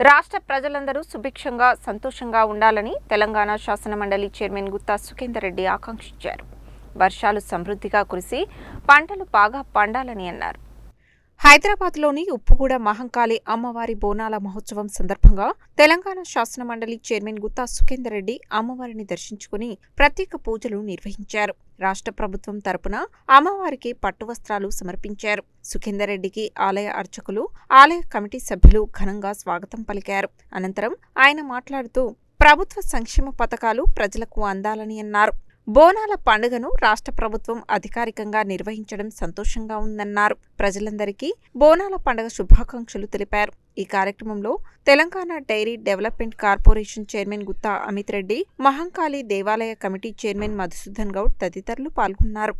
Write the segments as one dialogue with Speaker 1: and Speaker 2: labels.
Speaker 1: రాష్ట్ర ప్రజలందరూ సుభిక్షంగా సంతోషంగా ఉండాలని తెలంగాణ శాసన మండలి చైర్మన్ గుత్తా సుఖేందర్ రెడ్డి ఆకాంక్షించారు. వర్షాలు సమృద్ధిగా కురిసి పంటలు బాగా పండాలని అన్నారు. హైదరాబాద్లోని ఉప్పుగూడ మహంకాళి అమ్మవారి బోనాల మహోత్సవం సందర్భంగా తెలంగాణ శాసన మండలి చైర్మన్ గుత్తా సుఖేందర్ రెడ్డి అమ్మవారిని దర్శించుకుని ప్రత్యేక పూజలు నిర్వహించారు. రాష్ట్ర ప్రభుత్వం తరపున అమ్మవారికి పట్టు వస్త్రాలు సమర్పించారు. సుఖేందర్ రెడ్డికి ఆలయ అర్చకులు ఆలయ కమిటీ సభ్యులు ఘనంగా స్వాగతం పలికారు. అనంతరం ఆయన మాట్లాడుతూ ప్రభుత్వ సంక్షేమ పథకాలు ప్రజలకు అందాలని అన్నారు. బోనాల పండుగను రాష్ట్ర ప్రభుత్వం అధికారికంగా నిర్వహించడం సంతోషంగా ఉందన్నారు. ప్రజలందరికీ బోనాల పండుగ శుభాకాంక్షలు తెలిపారు. ఈ కార్యక్రమంలో Telangana dairy development corporation chairman Gutha Amit Reddy Mahankali దేవాలయ కమిటీ చైర్మన్ మధుసూదన్ గౌడ్ తదితరులు పాల్గొన్నారు.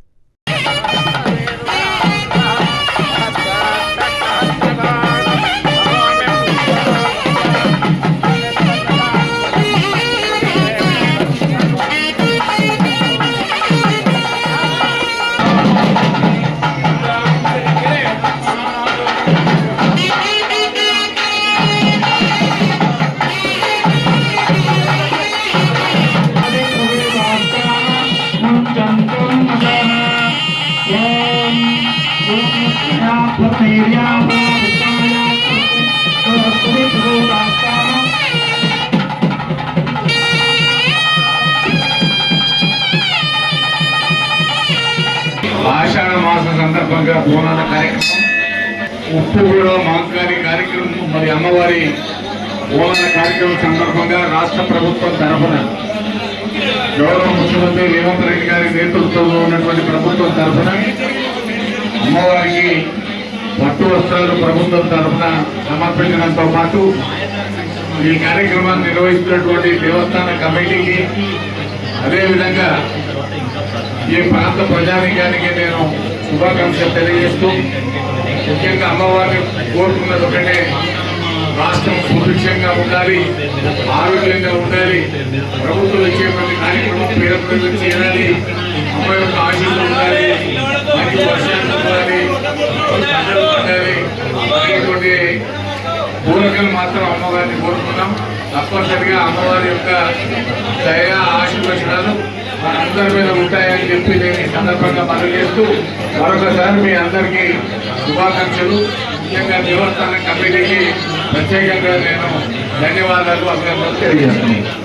Speaker 2: ఆషాఢ మాస సందర్భంగా బోనాల కార్యక్రమం ఉప్పు కూడా మాంకారి కార్యక్రమం మరి అమ్మవారి బోనాల కార్యక్రమం సందర్భంగా రాష్ట్ర ప్రభుత్వం తరఫున గౌరవ ముఖ్యమంత్రి రేవంత్ రెడ్డి గారి నేతృత్వంలో ఉన్నటువంటి ప్రభుత్వం తరఫున అమ్మవారికి పట్టు వస్త్రాలు ప్రభుత్వం తరఫున సమర్పించడంతో పాటు ఈ కార్యక్రమాన్ని నిర్వహిస్తున్నటువంటి దేవస్థాన కమిటీకి అదేవిధంగా ఈ ప్రాంత ప్రజానికానికి నేను శుభాకాంక్షలు తెలియజేస్తూ ముఖ్యంగా అమ్మవారిని కోరుకున్నది ఒకటే రాష్ట్రం సుభిక్షంగా ఉండాలి ఆరోగ్యంగా ఉండాలి. ప్రభుత్వం ఇచ్చేటువంటి కార్యక్రమం పేద ప్రజలు చేయాలి అమ్మాయి యొక్క ఆశలు ఉండాలి. మంచి వర్షాలు ఉండాలి. ఉండాలి. అనేటువంటి కోరికలు మాత్రం అమ్మవారిని కోరుకున్నాం తప్పనిసరిగా అమ్మవారి యొక్క దయ ఆశీర్వచనాలు మనందరి మీద ఉంటాయని చెప్పి నేను ఈ సందర్భంగా మనం చేస్తూ మరొకసారి మీ అందరికీ శుభాకాంక్షలు. ముఖ్యంగా దేవస్థానం కమిటీకి ప్రత్యేకంగా నేను ధన్యవాదాలు అభినందనలు తెలియజేస్తున్నాను.